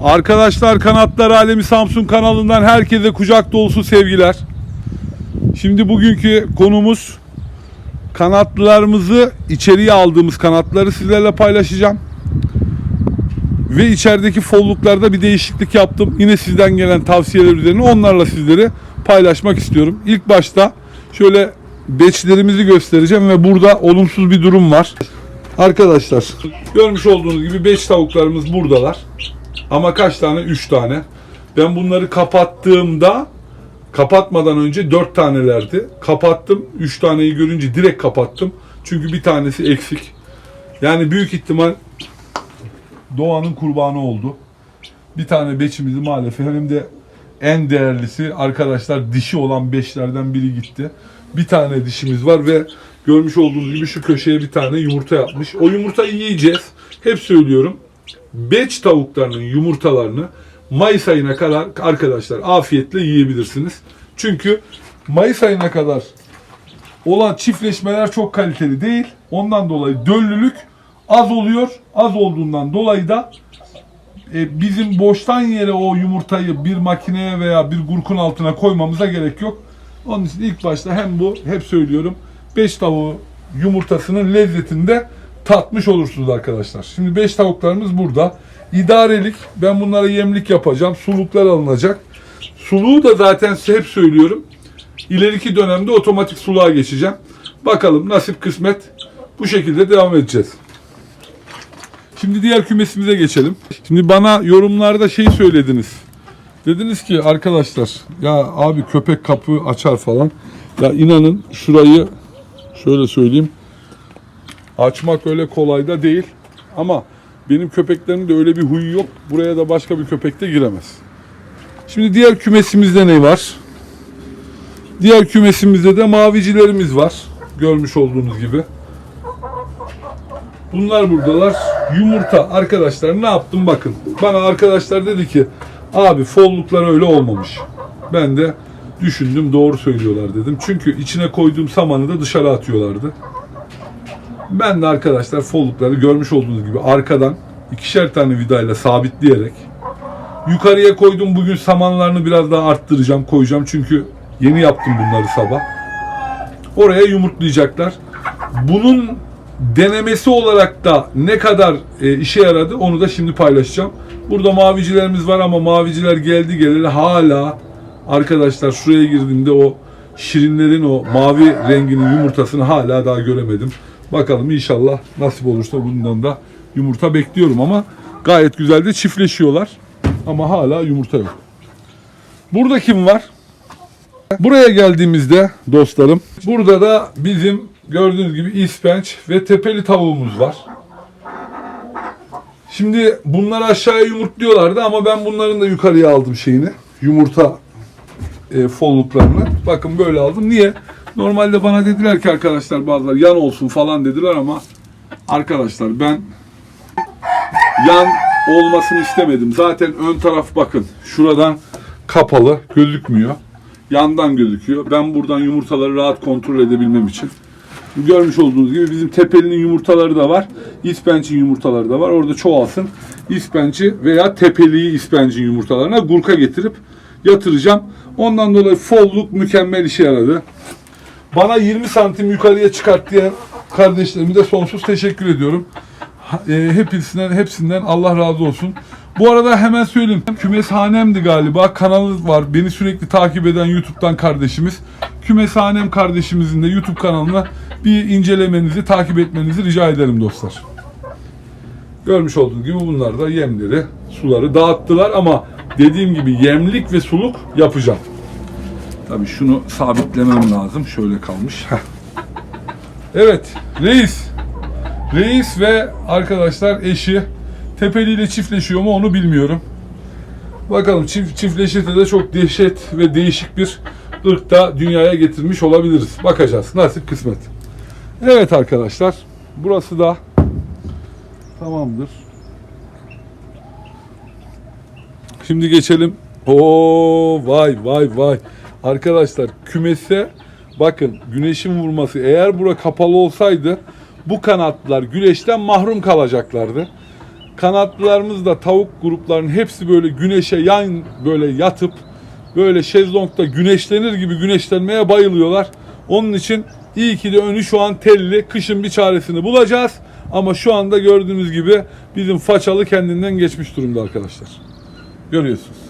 Arkadaşlar Kanatlar Alemi Samsun kanalından herkese kucak dolusu sevgiler. Şimdi bugünkü konumuz kanatlarımızı içeriye aldığımız kanatları sizlerle paylaşacağım. Ve içerideki folluklarda bir değişiklik yaptım. Yine sizden gelen tavsiyeler üzerine onlarla sizleri paylaşmak istiyorum. İlk başta şöyle beçlerimizi göstereceğim ve burada olumsuz bir durum var. Arkadaşlar görmüş olduğunuz gibi beç tavuklarımız buradalar. Ama kaç tane? 3 tane. Ben bunları kapattığımda kapatmadan önce 4 tanelerdi. Kapattım. 3 taneyi görünce direkt kapattım. Çünkü bir tanesi eksik. Yani büyük ihtimal doğanın kurbanı oldu. Bir tane beçimizi maalesef hem de en değerlisi arkadaşlar dişi olan beşlerden biri gitti. Bir tane dişimiz var ve görmüş olduğunuz gibi şu köşeye bir tane yumurta yapmış. O yumurtayı yiyeceğiz. Hep söylüyorum. Beç tavuklarının yumurtalarını Mayıs ayına kadar arkadaşlar afiyetle yiyebilirsiniz. Çünkü Mayıs ayına kadar olan çiftleşmeler çok kaliteli değil. Ondan dolayı döllülük az oluyor. Az olduğundan dolayı da e, bizim boştan yere o yumurtayı bir makineye veya bir gurkun altına koymamıza gerek yok. Onun için ilk başta hem bu hep söylüyorum 5 tavuğu yumurtasının lezzetini de tatmış olursunuz arkadaşlar. Şimdi 5 tavuklarımız burada. İdarelik ben bunlara yemlik yapacağım. Suluklar alınacak. Suluğu da zaten hep söylüyorum. İleriki dönemde otomatik suluğa geçeceğim. Bakalım nasip kısmet bu şekilde devam edeceğiz. Şimdi diğer kümesimize geçelim. Şimdi bana yorumlarda şey söylediniz. Dediniz ki arkadaşlar ya abi köpek kapı açar falan. Ya inanın şurayı şöyle söyleyeyim. Açmak öyle kolay da değil. Ama benim köpeklerimin de öyle bir huyu yok. Buraya da başka bir köpek de giremez. Şimdi diğer kümesimizde ne var? Diğer kümesimizde de mavicilerimiz var. Görmüş olduğunuz gibi. Bunlar buradalar. Yumurta arkadaşlar ne yaptım bakın. Bana arkadaşlar dedi ki abi folluklar öyle olmamış. Ben de düşündüm doğru söylüyorlar dedim. Çünkü içine koyduğum samanı da dışarı atıyorlardı. Ben de arkadaşlar follukları görmüş olduğunuz gibi arkadan ikişer tane vidayla sabitleyerek yukarıya koydum. Bugün samanlarını biraz daha arttıracağım, koyacağım. Çünkü yeni yaptım bunları sabah. Oraya yumurtlayacaklar. Bunun denemesi olarak da ne kadar e, işe yaradı onu da şimdi paylaşacağım. Burada mavicilerimiz var ama maviciler geldi geleli hala arkadaşlar şuraya girdiğimde o şirinlerin o mavi renginin yumurtasını hala daha göremedim. Bakalım inşallah nasip olursa bundan da yumurta bekliyorum ama gayet güzel de çiftleşiyorlar. Ama hala yumurta yok. Burada kim var? Buraya geldiğimizde dostlarım burada da bizim gördüğünüz gibi ispenç ve tepeli tavuğumuz var. Şimdi bunlar aşağıya yumurtluyorlardı ama ben bunların da yukarıya aldım şeyini. Yumurta e, folluklarını. Bakın böyle aldım. Niye? Normalde bana dediler ki arkadaşlar bazıları yan olsun falan dediler ama arkadaşlar ben yan olmasını istemedim. Zaten ön taraf bakın şuradan kapalı gözükmüyor. Yandan gözüküyor. Ben buradan yumurtaları rahat kontrol edebilmem için. Görmüş olduğunuz gibi bizim tepelinin yumurtaları da var. İspençin yumurtaları da var. Orada çoğalsın. İspenci veya tepeliği ispencin yumurtalarına gurka getirip yatıracağım. Ondan dolayı folluk mükemmel işe yaradı. Bana 20 santim yukarıya çıkart diyen kardeşlerime de sonsuz teşekkür ediyorum. E, hepsinden hepsinden Allah razı olsun. Bu arada hemen söyleyeyim. Kümeshanemdi galiba. Kanalı var. Beni sürekli takip eden YouTube'dan kardeşimiz. Kümeshanem kardeşimizin de YouTube kanalına bir incelemenizi, takip etmenizi rica ederim dostlar. Görmüş olduğunuz gibi bunlar da yemleri, suları dağıttılar ama dediğim gibi yemlik ve suluk yapacağım. Tabii şunu sabitlemem lazım. Şöyle kalmış. Evet, reis. Reis ve arkadaşlar eşi Tepeli ile çiftleşiyor mu onu bilmiyorum. Bakalım çift, çiftleşirse de çok dehşet ve değişik bir ırkta dünyaya getirmiş olabiliriz. Bakacağız. Nasip kısmet. Evet arkadaşlar. Burası da tamamdır. Şimdi geçelim. Oo vay vay vay. Arkadaşlar kümese bakın güneşin vurması eğer bura kapalı olsaydı bu kanatlar güneşten mahrum kalacaklardı. Kanatlılarımız da tavuk gruplarının hepsi böyle güneşe yan böyle yatıp böyle şezlongda güneşlenir gibi güneşlenmeye bayılıyorlar. Onun için iyi ki de önü şu an telli. Kışın bir çaresini bulacağız. Ama şu anda gördüğünüz gibi bizim façalı kendinden geçmiş durumda arkadaşlar. Görüyorsunuz.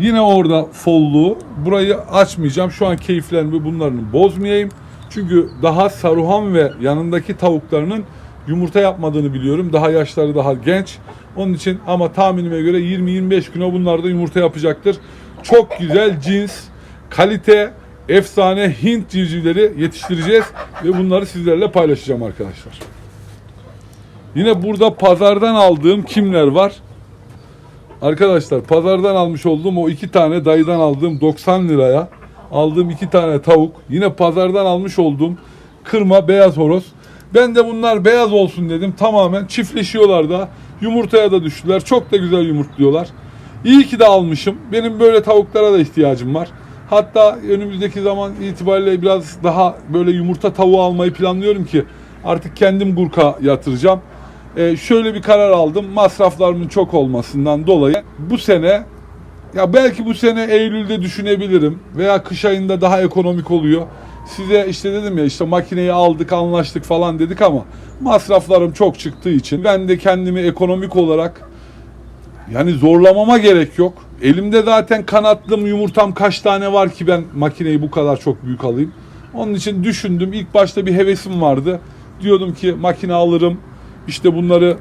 Yine orada folluğu. Burayı açmayacağım. Şu an keyiflerimi bunların bozmayayım. Çünkü daha Saruhan ve yanındaki tavuklarının yumurta yapmadığını biliyorum. Daha yaşları daha genç. Onun için ama tahminime göre 20-25 güne bunlar da yumurta yapacaktır. Çok güzel cins, kalite, efsane Hint civcivleri yetiştireceğiz ve bunları sizlerle paylaşacağım arkadaşlar. Yine burada pazardan aldığım kimler var? Arkadaşlar pazardan almış olduğum o iki tane dayıdan aldığım 90 liraya aldığım iki tane tavuk. Yine pazardan almış olduğum kırma beyaz horoz. Ben de bunlar beyaz olsun dedim. Tamamen çiftleşiyorlar da. Yumurtaya da düştüler. Çok da güzel yumurtluyorlar. İyi ki de almışım. Benim böyle tavuklara da ihtiyacım var. Hatta önümüzdeki zaman itibariyle biraz daha böyle yumurta tavuğu almayı planlıyorum ki artık kendim gurka yatıracağım. Ee, şöyle bir karar aldım. Masraflarımın çok olmasından dolayı bu sene ya belki bu sene Eylül'de düşünebilirim veya kış ayında daha ekonomik oluyor. Size işte dedim ya işte makineyi aldık anlaştık falan dedik ama masraflarım çok çıktığı için ben de kendimi ekonomik olarak yani zorlamama gerek yok. Elimde zaten kanatlım yumurtam kaç tane var ki ben makineyi bu kadar çok büyük alayım. Onun için düşündüm. İlk başta bir hevesim vardı. Diyordum ki makine alırım. İşte bunları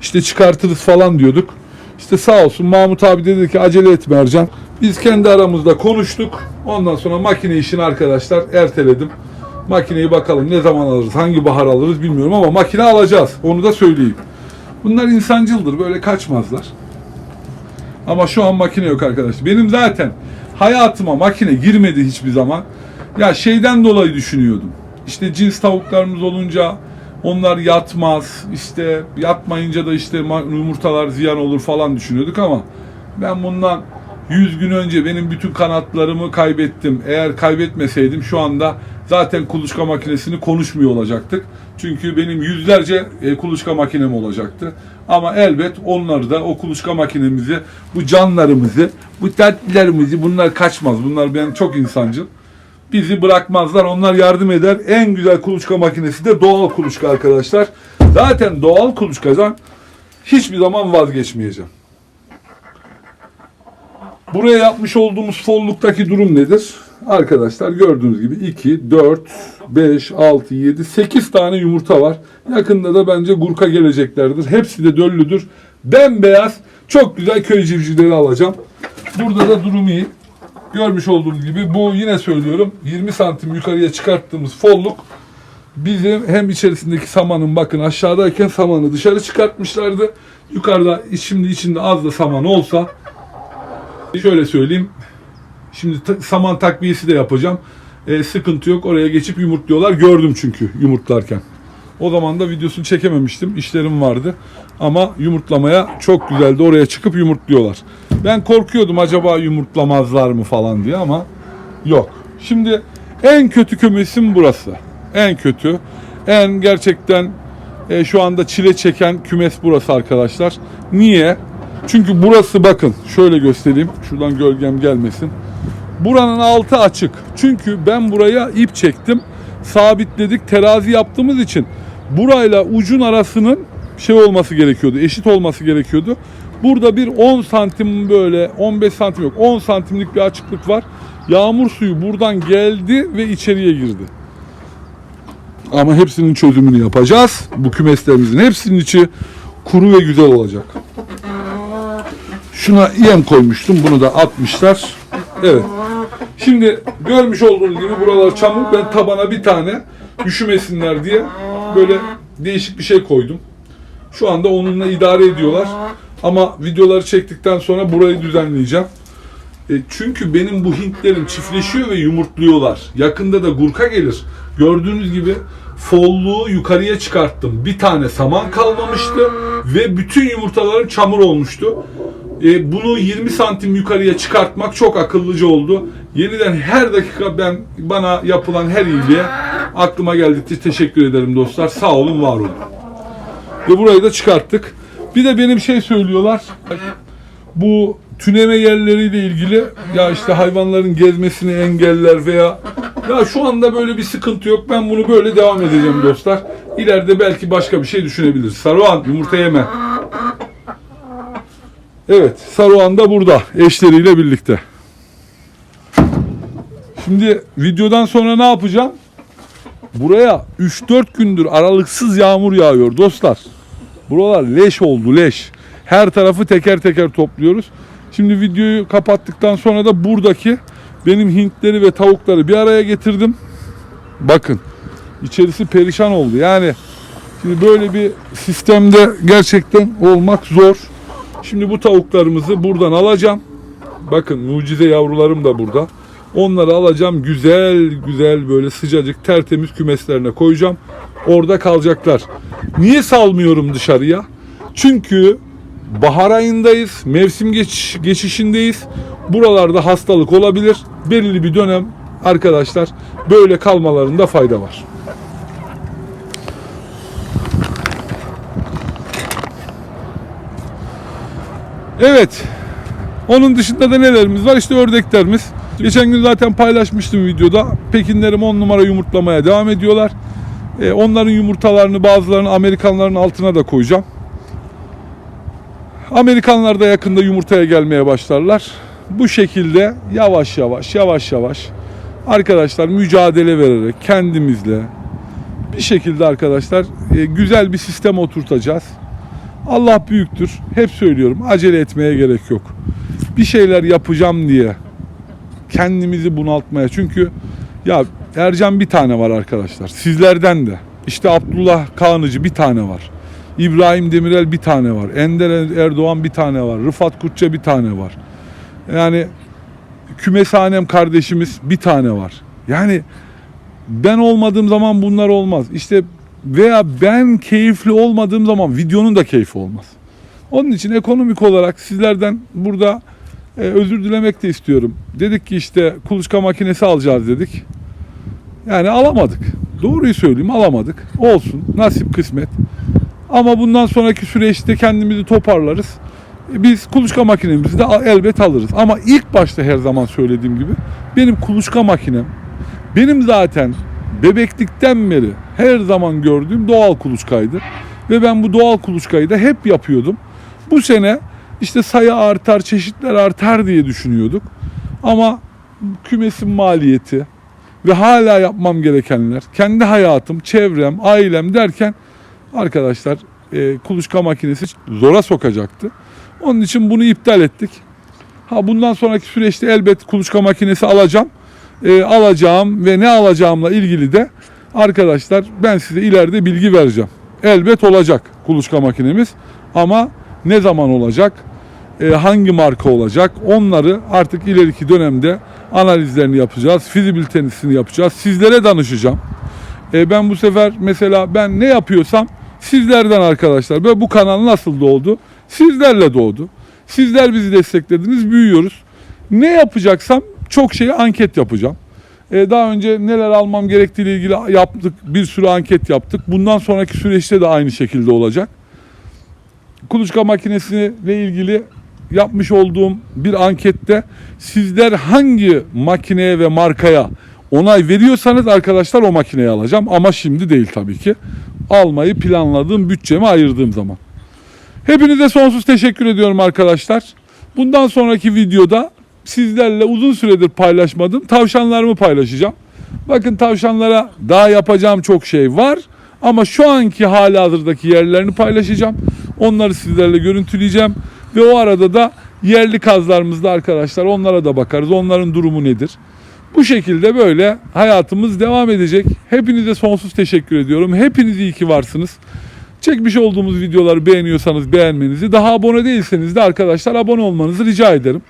işte çıkartırız falan diyorduk. İşte sağ olsun Mahmut abi dedi ki acele etme Ercan. Biz kendi aramızda konuştuk. Ondan sonra makine işini arkadaşlar erteledim. Makineyi bakalım ne zaman alırız, hangi bahar alırız bilmiyorum ama makine alacağız. Onu da söyleyeyim. Bunlar insancıldır, böyle kaçmazlar. Ama şu an makine yok arkadaşlar. Benim zaten hayatıma makine girmedi hiçbir zaman. Ya şeyden dolayı düşünüyordum. İşte cins tavuklarımız olunca onlar yatmaz. İşte yatmayınca da işte yumurtalar ziyan olur falan düşünüyorduk ama ben bundan 100 gün önce benim bütün kanatlarımı kaybettim. Eğer kaybetmeseydim şu anda zaten kuluçka makinesini konuşmuyor olacaktık. Çünkü benim yüzlerce e, kuluçka makinem olacaktı. Ama elbet onları da o kuluçka makinemizi, bu canlarımızı, bu tatlılarımızı bunlar kaçmaz. Bunlar ben çok insancıl. Bizi bırakmazlar. Onlar yardım eder. En güzel kuluçka makinesi de doğal kuluçka arkadaşlar. Zaten doğal kuluçkadan hiçbir zaman vazgeçmeyeceğim. Buraya yapmış olduğumuz folluktaki durum nedir? Arkadaşlar gördüğünüz gibi 2, 4, 5, 6, 7, 8 tane yumurta var. Yakında da bence gurka geleceklerdir. Hepsi de döllüdür. Bembeyaz çok güzel köy civcivleri alacağım. Burada da durum iyi. Görmüş olduğunuz gibi bu yine söylüyorum 20 santim yukarıya çıkarttığımız folluk bizim hem içerisindeki samanın bakın aşağıdayken samanı dışarı çıkartmışlardı. Yukarıda şimdi içinde az da saman olsa şöyle söyleyeyim. Şimdi saman takviyesi de yapacağım. E, sıkıntı yok. Oraya geçip yumurtluyorlar. Gördüm çünkü yumurtlarken. O zaman da videosunu çekememiştim. İşlerim vardı. Ama yumurtlamaya çok güzeldi. Oraya çıkıp yumurtluyorlar. Ben korkuyordum acaba yumurtlamazlar mı falan diye ama yok. Şimdi en kötü kümesim burası. En kötü. En gerçekten e, şu anda çile çeken kümes burası arkadaşlar. Niye? Çünkü burası bakın şöyle göstereyim. Şuradan gölgem gelmesin. Buranın altı açık. Çünkü ben buraya ip çektim. Sabitledik. Terazi yaptığımız için burayla ucun arasının şey olması gerekiyordu. Eşit olması gerekiyordu. Burada bir 10 santim böyle 15 santim yok 10 santimlik bir açıklık var. Yağmur suyu buradan geldi ve içeriye girdi. Ama hepsinin çözümünü yapacağız. Bu kümeslerimizin hepsinin içi kuru ve güzel olacak. Şuna yem koymuştum. Bunu da atmışlar. Evet. Şimdi görmüş olduğunuz gibi buralar çamur. Ben tabana bir tane üşümesinler diye böyle değişik bir şey koydum. Şu anda onunla idare ediyorlar. Ama videoları çektikten sonra burayı düzenleyeceğim. E, çünkü benim bu Hintlerim çiftleşiyor ve yumurtluyorlar. Yakında da gurka gelir. Gördüğünüz gibi folluğu yukarıya çıkarttım. Bir tane saman kalmamıştı ve bütün yumurtalarım çamur olmuştu. E, bunu 20 santim yukarıya çıkartmak çok akıllıca oldu. Yeniden her dakika ben bana yapılan her iyiliğe aklıma geldikçe teşekkür ederim dostlar. Sağ olun, var olun. Ve burayı da çıkarttık. Bir de benim şey söylüyorlar. Bu tüneme yerleriyle ilgili ya işte hayvanların gezmesini engeller veya ya şu anda böyle bir sıkıntı yok. Ben bunu böyle devam edeceğim dostlar. İleride belki başka bir şey düşünebiliriz. Saruhan yumurta yeme. Evet, Saruhan da burada eşleriyle birlikte. Şimdi videodan sonra ne yapacağım? Buraya 3-4 gündür aralıksız yağmur yağıyor dostlar. Buralar leş oldu leş. Her tarafı teker teker topluyoruz. Şimdi videoyu kapattıktan sonra da buradaki benim hintleri ve tavukları bir araya getirdim. Bakın içerisi perişan oldu. Yani şimdi böyle bir sistemde gerçekten olmak zor. Şimdi bu tavuklarımızı buradan alacağım. Bakın mucize yavrularım da burada. Onları alacağım güzel güzel böyle sıcacık tertemiz kümeslerine koyacağım. Orada kalacaklar. Niye salmıyorum dışarıya? Çünkü bahar ayındayız. Mevsim geç, geçişindeyiz. Buralarda hastalık olabilir. Belirli bir dönem arkadaşlar böyle kalmalarında fayda var. Evet. Onun dışında da nelerimiz var? İşte ördeklerimiz. Geçen gün zaten paylaşmıştım videoda. Pekinlerim 10 numara yumurtlamaya devam ediyorlar. Ee, onların yumurtalarını bazılarını Amerikanların altına da koyacağım. Amerikanlar da yakında yumurtaya gelmeye başlarlar. Bu şekilde yavaş yavaş yavaş yavaş arkadaşlar mücadele vererek kendimizle bir şekilde arkadaşlar e, güzel bir sistem oturtacağız. Allah büyüktür. Hep söylüyorum. Acele etmeye gerek yok. Bir şeyler yapacağım diye kendimizi bunaltmaya. Çünkü ya Ercan bir tane var arkadaşlar. Sizlerden de. İşte Abdullah Kağnıcı bir tane var. İbrahim Demirel bir tane var. Ender Erdoğan bir tane var. Rıfat Kurtça bir tane var. Yani Kümesanem kardeşimiz bir tane var. Yani ben olmadığım zaman bunlar olmaz. İşte veya ben keyifli olmadığım zaman videonun da keyfi olmaz. Onun için ekonomik olarak sizlerden burada e, özür dilemek de istiyorum. Dedik ki işte kuluçka makinesi alacağız dedik. Yani alamadık. Doğruyu söyleyeyim alamadık. Olsun nasip kısmet. Ama bundan sonraki süreçte kendimizi toparlarız. E, Biz kuluçka makinemizi de elbet alırız. Ama ilk başta her zaman söylediğim gibi benim kuluçka makinem benim zaten bebeklikten beri her zaman gördüğüm doğal kuluçkaydı. Ve ben bu doğal kuluçkayı da hep yapıyordum. Bu sene işte sayı artar, çeşitler artar diye düşünüyorduk. Ama kümesin maliyeti ve hala yapmam gerekenler, kendi hayatım, çevrem, ailem derken arkadaşlar e, kuluçka makinesi zora sokacaktı. Onun için bunu iptal ettik. Ha bundan sonraki süreçte elbet kuluçka makinesi alacağım. E, alacağım ve ne alacağımla ilgili de arkadaşlar ben size ileride bilgi vereceğim. Elbet olacak kuluçka makinemiz ama ne zaman olacak? E, hangi marka olacak? Onları artık ileriki dönemde analizlerini yapacağız. Fizibilitesini yapacağız. Sizlere danışacağım. E, ben bu sefer mesela ben ne yapıyorsam sizlerden arkadaşlar. Ve bu kanal nasıl doğdu? Sizlerle doğdu. Sizler bizi desteklediniz, büyüyoruz. Ne yapacaksam çok şeyi anket yapacağım. E, daha önce neler almam gerektiği ile ilgili yaptık. Bir sürü anket yaptık. Bundan sonraki süreçte de aynı şekilde olacak. Kuluçka makinesiyle ilgili yapmış olduğum bir ankette sizler hangi makineye ve markaya onay veriyorsanız arkadaşlar o makineyi alacağım. Ama şimdi değil tabii ki. Almayı planladığım bütçemi ayırdığım zaman. Hepinize sonsuz teşekkür ediyorum arkadaşlar. Bundan sonraki videoda sizlerle uzun süredir paylaşmadığım tavşanlarımı paylaşacağım. Bakın tavşanlara daha yapacağım çok şey var. Ama şu anki hali hazırdaki yerlerini paylaşacağım. Onları sizlerle görüntüleyeceğim. Ve o arada da yerli kazlarımızda arkadaşlar onlara da bakarız. Onların durumu nedir? Bu şekilde böyle hayatımız devam edecek. Hepinize sonsuz teşekkür ediyorum. Hepiniz iyi ki varsınız. Çekmiş olduğumuz videoları beğeniyorsanız beğenmenizi, daha abone değilseniz de arkadaşlar abone olmanızı rica ederim.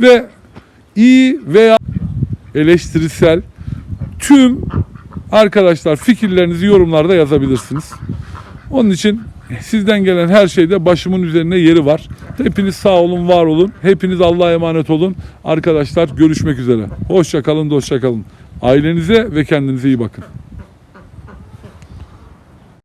Ve iyi veya eleştirisel tüm arkadaşlar fikirlerinizi yorumlarda yazabilirsiniz. Onun için sizden gelen her şeyde başımın üzerine yeri var. Hepiniz sağ olun, var olun. Hepiniz Allah'a emanet olun. Arkadaşlar görüşmek üzere. Hoşça kalın, hoşça kalın. Ailenize ve kendinize iyi bakın.